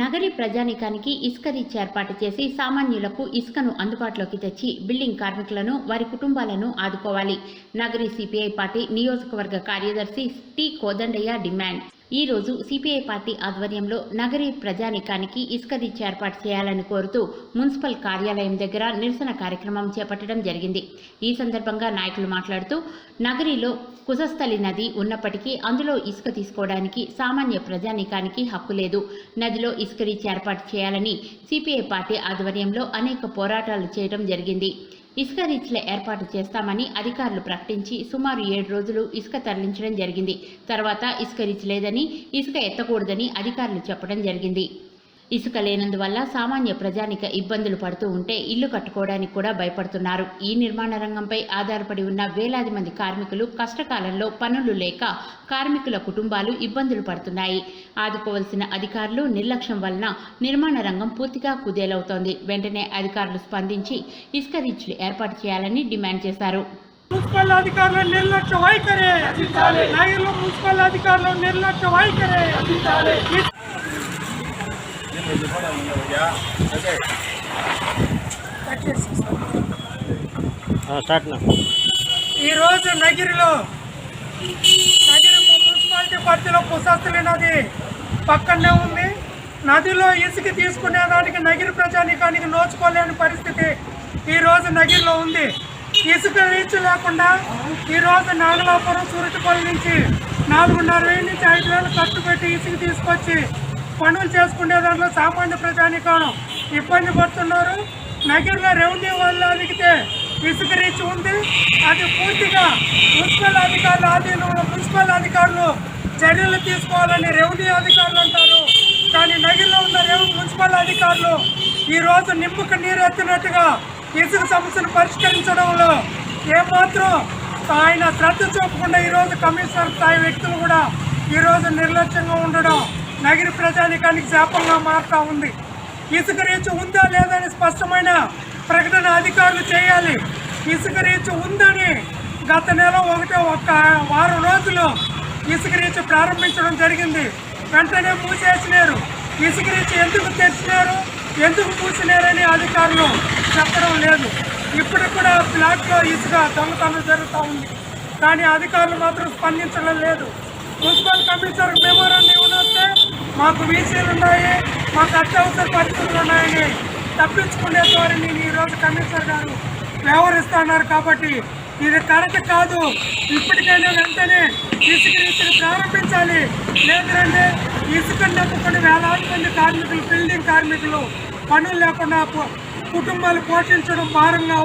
నగరి ప్రజానీకానికి ఇసుక రీచ్ ఏర్పాటు చేసి సామాన్యులకు ఇసుకను అందుబాటులోకి తెచ్చి బిల్డింగ్ కార్మికులను వారి కుటుంబాలను ఆదుకోవాలి. నగరి సిపిఐ పార్టీ నియోజకవర్గ కార్యదర్శి టి కోదండయ్య డిమాండ్. ఈ రోజు సిపిఐ పార్టీ ఆధ్వర్యంలో నగరి ప్రజానీకానికి ఇసుక రీచ్ ఏర్పాటు చేయాలని కోరుతూ మున్సిపల్ కార్యాలయం దగ్గర నిరసన కార్యక్రమం చేపట్టడం జరిగింది. ఈ సందర్భంగా నాయకులు మాట్లాడుతూ నగరిలో కుసస్థలి నది ఉన్నప్పటికీ అందులో ఇసుక తీసుకోవడానికి సామాన్య ప్రజానీకానికి హక్కు లేదు. నదిలో ఇసుక రీచ్ ఏర్పాటు చేయాలని సిపిఐ పార్టీ ఆధ్వర్యంలో అనేక పోరాటాలు చేయడం జరిగింది. ఇసుక రీచ్ల ఏర్పాటు చేస్తామని అధికారులు ప్రకటించి సుమారు ఏడు రోజులు ఇసుక తరలించడం జరిగింది. తర్వాత ఇసుక రీచ్ లేదని ఇసుక ఎత్తకూడదని అధికారులు చెప్పడం జరిగింది. ఇసుక లేనందువల్ల సామాన్య ప్రజానిక ఇబ్బందులు పడుతూ ఉంటే ఇల్లు కట్టుకోవడానికి కూడా భయపడుతున్నారు. ఈ నిర్మాణ రంగంపై ఆధారపడి ఉన్న వేలాది మంది కార్మికులు కష్టకాలంలో పనులు లేక కార్మికుల కుటుంబాలు ఇబ్బందులు పడుతున్నాయి. ఆదుకోవలసిన అధికారులు నిర్లక్ష్యం వలన నిర్మాణ రంగం పూర్తిగా కుదేలవుతోంది. వెంటనే అధికారులు స్పందించి ఇసుక రీచ్లు ఏర్పాటు చేయాలని డిమాండ్ చేశారు. మున్సిపల్ అధికారుల నిర్లక్ష్య వైఖరి. నగరంలో మున్సిపల్ అధికారుల నిర్లక్ష్య వైఖరి. ఈరోజు నగిరిలో నగిరి మున్సిపాలిటీ పరిధిలో పుసస్తులి నది పక్కనే ఉంది. నదిలో ఇసుక తీసుకునే దానికి నగిరి ప్రజానికానికి నోచుకోలేని పరిస్థితి ఈ రోజు నగిరిలో ఉంది. ఇసుక రీచ్ లేకుండా ఈరోజు నాగలాపురం సూరతిపల్లి నుంచి నాలుగున్నర వేల నుంచి ఐదు వేలు ఖర్చు పెట్టి ఇసుక తీసుకొచ్చి పనులు చేసుకునే దాంట్లో సామాన్య ప్రజానికం. ఇబ్బంది పడుతున్నారు. నగరంలో రెవెన్యూ వాళ్ళు అడిగితే ఇసుక రీచ్ ఉంది. అది పూర్తిగా మున్సిపల్ అధికారుల ఆధీనంలో మున్సిపల్ అధికారులు చర్యలు తీసుకోవాలని రెవెన్యూ అధికారులు అంటారు. కానీ నగిరిలో ఉన్న రెవెన్యూ మున్సిపల్ అధికారులు ఈరోజు రోజు నీరు నీరెత్తినట్టుగా ఇసుక సమస్యను పరిష్కరించడంలో ఏమాత్రం ఆయన శ్రద్ధ చూపకుండా ఈరోజు కమిషనర్ స్థాయి వ్యక్తులు కూడా ఈరోజు నిర్లక్ష్యంగా ఉండడం నగిరి ప్రజానికానికి శాపంగా మారుతా ఉంది. ఇసుక రీచు ఉందా లేదని స్పష్టమైన ప్రకటన అధికారులు చేయాలి. ఇసుక రీచ్ ఉందని గత నెల ఒకటో ఒక వారం రోజులు ఇసుక రీచు ప్రారంభించడం జరిగింది. వెంటనే మూసేసినారు. ఇసుక రీచు ఎందుకు తెచ్చినారు ఎందుకు మూసినారని అధికారులు చెప్పడం లేదు. ఇప్పుడు కూడా ఫ్లాట్లో ఇసుక దొంగతనం జరుగుతూ ఉంది. కానీ అధికారులు మాత్రం స్పందించడం లేదు. మున్సిపల్ కమిషనర్ మెమోరాన్ని ఇవ్వనొస్తే మాకు వీసీలు ఉన్నాయి మాకు అత్యవసర పరిస్థితులు ఉన్నాయని తప్పించుకునే ధోరణి ఈరోజు కమిషనర్ గారు వ్యవహరిస్తున్నారు కాబట్టి ఇది కరెక్ట్ కాదు. ఇప్పటికైనా వెంటనే ఇసుక రీతిని ప్రారంభించాలి. లేదంటే ఇసుక నమ్ముకుని వేలాది మంది కార్మికులు బిల్డింగ్ కార్మికులు పనులు లేకుండా కుటుంబాలు పోషించడం భారంగా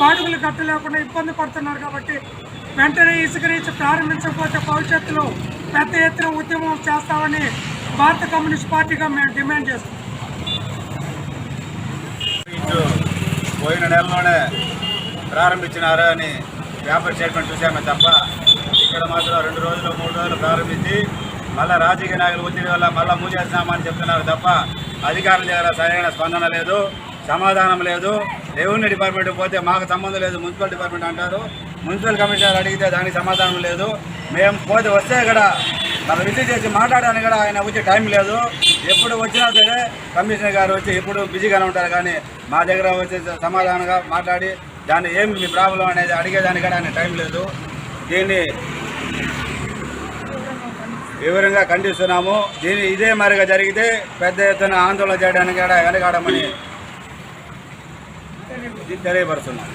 బాడుగులు కట్టలేకుండా ఇబ్బంది పడుతున్నారు కాబట్టి వెంటనే ఇసుక రీచ్ ప్రారంభించకపోతే భవిష్యత్తులో పెద్ద ఎత్తున ఉద్యమం చేస్తామని భారత కమ్యూనిస్ట్ పార్టీగా మేము డిమాండ్ చేస్తాం పోయిన నెలలోనే ప్రారంభించినారు అని పేపర్ స్టేట్మెంట్ చూసామే తప్ప ఇక్కడ మాత్రం రెండు రోజులు మూడు రోజులు ప్రారంభించి మళ్ళీ రాజకీయ నాయకులు ఒత్తిడి వల్ల మళ్ళీ మూసేస్తున్నామని చెప్తున్నారు తప్ప అధికారుల దగ్గర సరైన స్పందన లేదు సమాధానం లేదు. రెవెన్యూ డిపార్ట్మెంట్ పోతే మాకు సంబంధం లేదు మున్సిపల్ డిపార్ట్మెంట్ అంటారు. మున్సిపల్ కమిషనర్ అడిగితే దానికి సమాధానం లేదు. మేము పోతే వస్తే ఇక్కడ మనం విజిట్ చేసి మాట్లాడడానికి కూడా ఆయన వచ్చే టైం లేదు. ఎప్పుడు వచ్చినా సరే కమిషనర్ గారు వచ్చి ఎప్పుడు బిజీగానే ఉంటారు. కానీ మా దగ్గర వచ్చే సమాధానంగా మాట్లాడి దాన్ని ఏమి మీ ప్రాబ్లం అనేది అడిగేదానికి కూడా ఆయన టైం లేదు. దీన్ని వివరంగా ఖండిస్తున్నాము. దీని ఇదే మరిగా జరిగితే పెద్ద ఎత్తున ఆందోళన చేయడానికి కూడా వెనకాడమని తెలియపరుస్తున్నాం.